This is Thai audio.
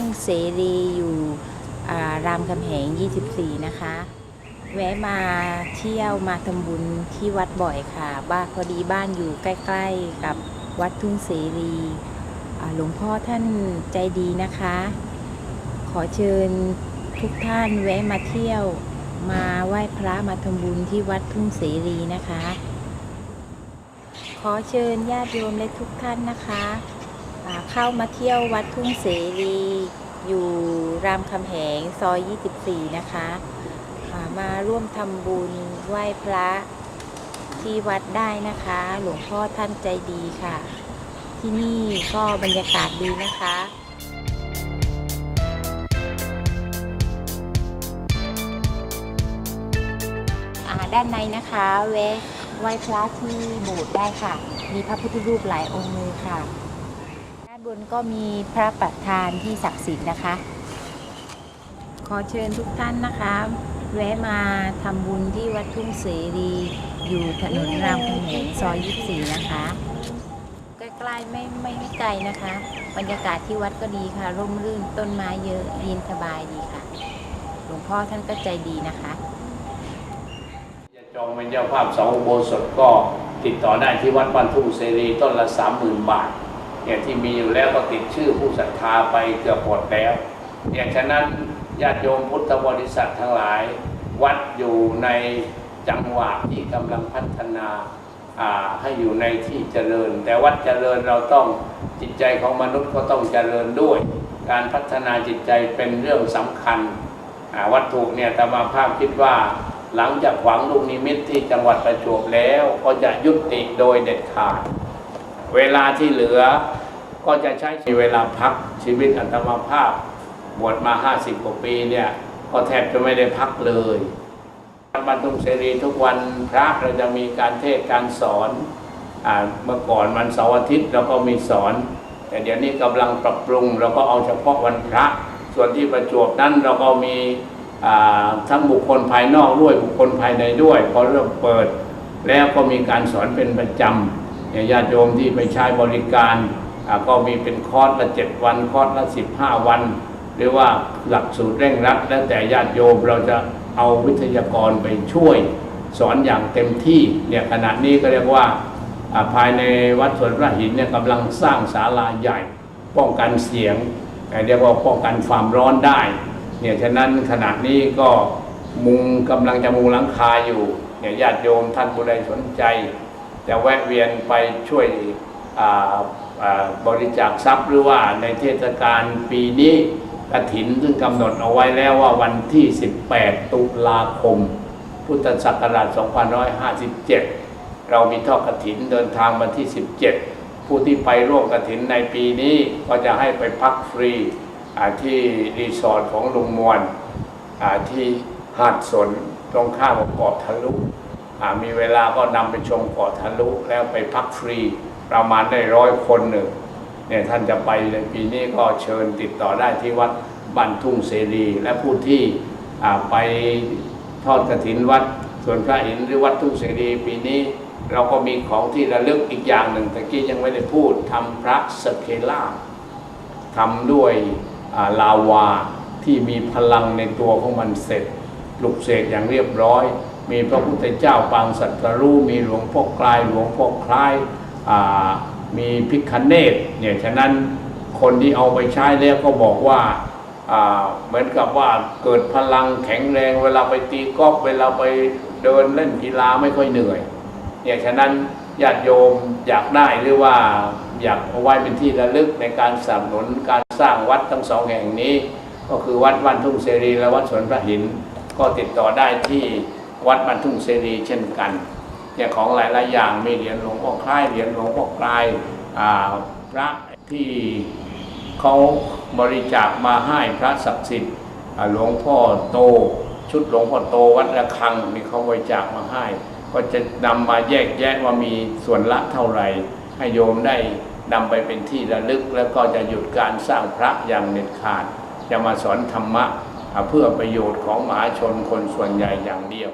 ทุ่งเสรีอยู่รามคำแหง 24 นะคะ แวะมาเที่ยวมาทำบุญที่วัดบ่อยค่ะ บ้านพอดีบ้านอยู่ใกล้ๆ กับวัดทุ่งเสรีหลวงพ่อท่านใจดีนะคะ ขอเชิญทุกท่านแวะมาเที่ยวมาไหว้พระมาทำบุญที่วัดทุ่งเสรีนะคะ ขอเชิญญาติโยมและทุกท่านนะคะ เข้ามาเที่ยววัดทุ่งเสรี อยู่รามคำแหงซอย 24 นะคะ มาร่วมทำบุญไหว้พระที่วัดได้นะคะ หลวงพ่อท่านใจดีค่ะ ที่นี่ก็บรรยากาศดีนะคะด้านในนะคะแวะไหว้พระที่โบสถ์ได้ค่ะ มีพระพุทธรูปหลายองค์เลยค่ะ บนก็มีพระประธานที่ศักดิ์สิทธิ์นะคะ ขอเชิญทุกท่านนะคะ แวะมาทำบุญที่วัดทุ่งเสรีอยู่ถนนรามคำแหงซอย24 นะคะ ใกล้ๆไม่ไม่ไม่ไกลนะคะ บรรยากาศที่วัดก็ดีค่ะ ร่มรื่นต้นไม้เยอะเย็นสบายดีค่ะ หลวงพ่อท่านก็ใจดีนะคะจะจองเป็นเจ้าภาพสองอุโบสถก็ติดต่อได้ที่วัดบ้านทุ่งเสรีต้นละสามหมื่นบาท เนี่ยที่มีอยู่แล้วก็ติดชื่อผู้ศรัทธาไปเกือบหมดแล้วเนี่ยฉะนั้นญาติโยมพุทธบริษัททั้งหลาย วัดอยู่ในจังหวะที่กำลังพัฒนาให้อยู่ในที่เจริญ แต่วัดเจริญเราต้องจิตใจของมนุษย์ก็ต้องเจริญด้วย การพัฒนาจิตใจเป็นเรื่องสำคัญวัตถุเนี่ยธรรมาภาพคิดว่าหลังจากหวังลูกนิมิตที่จังหวัดประจวบแล้วก็จะยุติโดยเด็ดขาด เวลาที่เหลือก็จะใช้เวลาพักชีวิตอัตมาภาพ บวชมา 50 กว่าปีเนี่ย ก็แทบจะไม่ได้พักเลยวัดบ้านทุ่งเสรีทุกวันพระเราจะมีการเทศการสอนเมื่อก่อนวันเสาร์อาทิตย์เราก็มีสอน แต่เดี๋ยวนี้กำลังปรับปรุง เราก็เอาเฉพาะวันพระ ส่วนที่ประจวบนั้นเราก็มีทั้งบุคคลภายนอกด้วยบุคคลภายในด้วยพอเริ่มเปิด แล้วก็มีการสอนเป็นประจำ ญาติโยมที่ไปใช้บริการก็มีเป็นคอร์สละเจ็ดวันคอร์สละสิบห้าวัน หรือว่าหลักสูตรเร่งรัด แล้วแต่ญาติโยมเราจะเอาวิทยากรไปช่วย สอนอย่างเต็มที่เนี่ยขณะนี้ก็เรียกว่าภายในวัดสวนพระหินเนี่ยกำลังสร้างศาลาใหญ่ ป้องกันเสียงเอ่เรียกว่าป้องกันความร้อนได้เนี่ยฉะนั้นขณะนี้ก็มุงกำลังจะมุงหลังคาอยู่เนี่ยญาติโยมท่านผู้ใดสนใจ จะแวะเวียนไปช่วยบริจาคทรัพย์หรือว่าในเทศกาลปีนี้กฐินซึ่งกำหนดเอาไว้แล้วว่าวันที่ 18 ตุลาคม พุทธศักราช 2557 เรามีทอดกฐินเดินทางวันที่ 17 ผู้ที่ไปร่วมกฐินในปีนี้ก็จะให้ไปพักฟรีที่รีสอร์ทของลุงมวลที่หาดสนตรงข้ามกับเกาะทะลุ มีเวลาก็นำไปชมเกาะทะลุแล้วไปพักฟรีประมาณได้ร้อยคนหนึ่งเนี่ยท่านจะไปในปีนี้ก็เชิญติดต่อได้ที่วัดบ้านทุ่งเสรีและผู้ที่ไปทอดกฐินวัดส่วนพระอินทร์หรือวัดทุ่งเสรีปีนี้เราก็มีของที่ระลึกอีกอย่างหนึ่งตะกี้ยังไม่ได้พูดทำพระสเคล่าทำด้วยาลาวาที่มีพลังในตัวของมันเสร็จปลุกเสกอย่างเรียบร้อย มีพระพุทธเจ้าปางสัตรูมีหลวงพ่อกลายหลวงพ่อคล้ายมีพิคเนตเนี่ยฉะนั้นคนที่เอาไปใช้แล้วก็บอกว่าเหมือนกับว่าเกิดพลังแข็งแรง เวลาไปตีกอล์ฟเวลาไปเดินเล่นกีฬาไม่ค่อยเหนื่อยเนี่ยฉะนั้นญาติโยมอยากได้หรือว่าอยากเอาไว้เป็นที่ระลึกในการสนับสนุนการสร้างวัดทั้งสองแห่งนี้ ก็คือวัดบ้านทุ่งเสรีและวัดสวนพระหิน ก็ติดต่อได้ที่ วัดบ้านทุ่งเสรีเช่นกันเนี่ยของหลายๆอย่างมีเหรียญหลวงพ่อคล้ายเหรียญหลวงพ่อกลายพระที่เขาบริจาคมาให้พระศักดิ์สิทธิ์หลวงพ่อโต ชุดหลวงพ่อโตวัดระฆังนี่เขาบริจาคมาให้ ก็จะนำมาแยกแยะว่ามีส่วนละเท่าไหร่ ให้โยมได้นำไปเป็นที่ระลึก แล้วก็จะหยุดการสร้างพระอย่างเด็ดขาด จะมาสอนธรรมะเพื่อประโยชน์ของมหาชนคนส่วนใหญ่อย่างเดียว